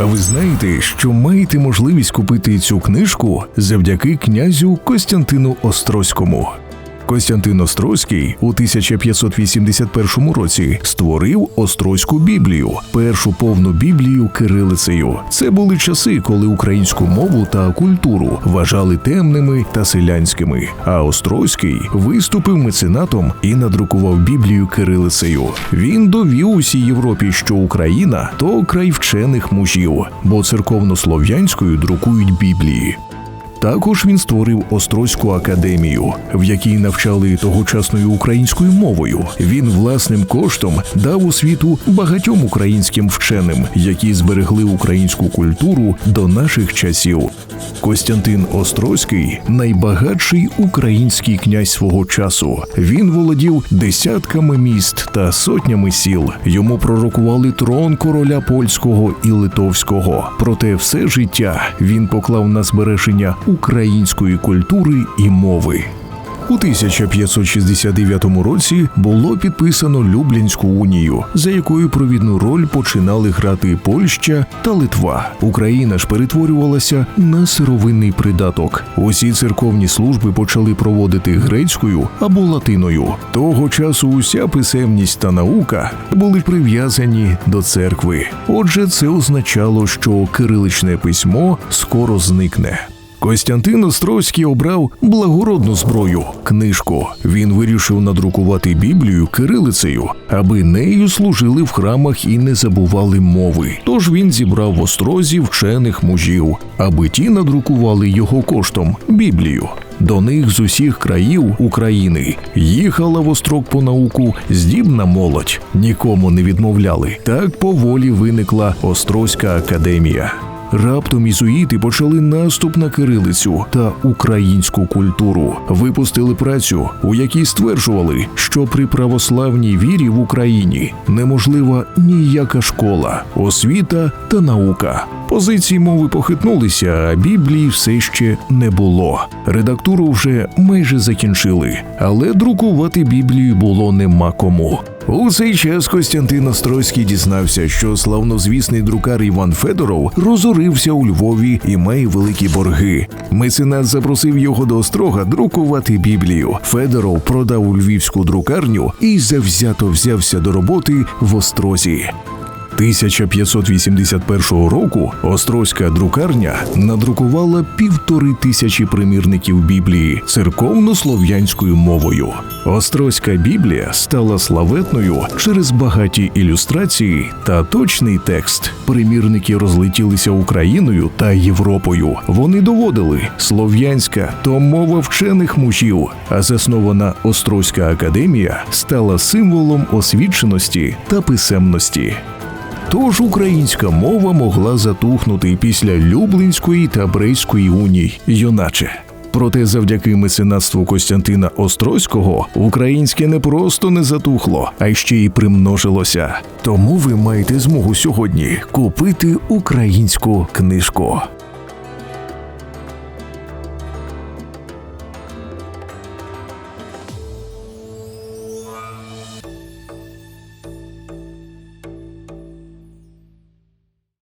А ви знаєте, що маєте можливість купити цю книжку завдяки князю Костянтину Острозькому. Костянтин Острозький у 1581 році створив Острозьку Біблію, першу повну біблію кирилицею. Це були часи, коли українську мову та культуру вважали темними та селянськими. А Острозький виступив меценатом і надрукував Біблію кирилицею. Він довів усій Європі, що Україна то край вчених мужів, бо церковнослов'янською друкують Біблії. Також він створив Острозьку академію, в якій навчали тогочасною українською мовою. Він власним коштом дав освіту багатьом українським вченим, які зберегли українську культуру до наших часів. Костянтин Острозький найбагатший український князь свого часу. Він володів десятками міст та сотнями сіл. Йому пророкували трон короля польського і литовського. Проте все життя він поклав на збереження української культури і мови. У 1569 році було підписано Люблінську унію, за якою провідну роль починали грати Польща та Литва. Україна ж перетворювалася на сировинний придаток. Усі церковні служби почали проводити грецькою або латиною. Того часу уся писемність та наука були прив'язані до церкви. Отже, це означало, що кириличне письмо скоро зникне. Костянтин Острозький обрав благородну зброю книжку. Він вирішив надрукувати Біблію кирилицею, аби нею служили в храмах і не забували мови. Тож він зібрав в острозі вчених мужів, аби ті надрукували його коштом Біблію. До них з усіх країв України їхала в острог по науку здібна молодь, нікому не відмовляли. Так поволі виникла Острозька академія. Раптом ізуїти почали наступ на кирилицю та українську культуру. Випустили працю, у якій стверджували, що при православній вірі в Україні неможлива ніяка школа, освіта та наука. Позиції мови похитнулися, а Біблії все ще не було. Редактуру вже майже закінчили, але друкувати Біблію було нема кому. У цей час Костянтин Острозький дізнався, що славнозвісний друкар Іван Федоров розорився у Львові і має великі борги. Меценат запросив його до острога друкувати Біблію. Федоров продав у львівську друкарню і завзято взявся до роботи в острозі. 1581 року Острозька друкарня надрукувала півтори тисячі примірників Біблії церковно-слов'янською мовою. Острозька Біблія стала славетною через багаті ілюстрації та точний текст. Примірники розлетілися Україною та Європою. Вони доводили, слов'янська то мова вчених мужів, а заснована Острозька академія стала символом освіченості та писемності. Тож українська мова могла затухнути після Люблинської та Брейської уній, юначе. Проте завдяки меценатству Костянтина Острозького українське не просто не затухло, а ще й примножилося. Тому ви маєте змогу сьогодні купити українську книжку.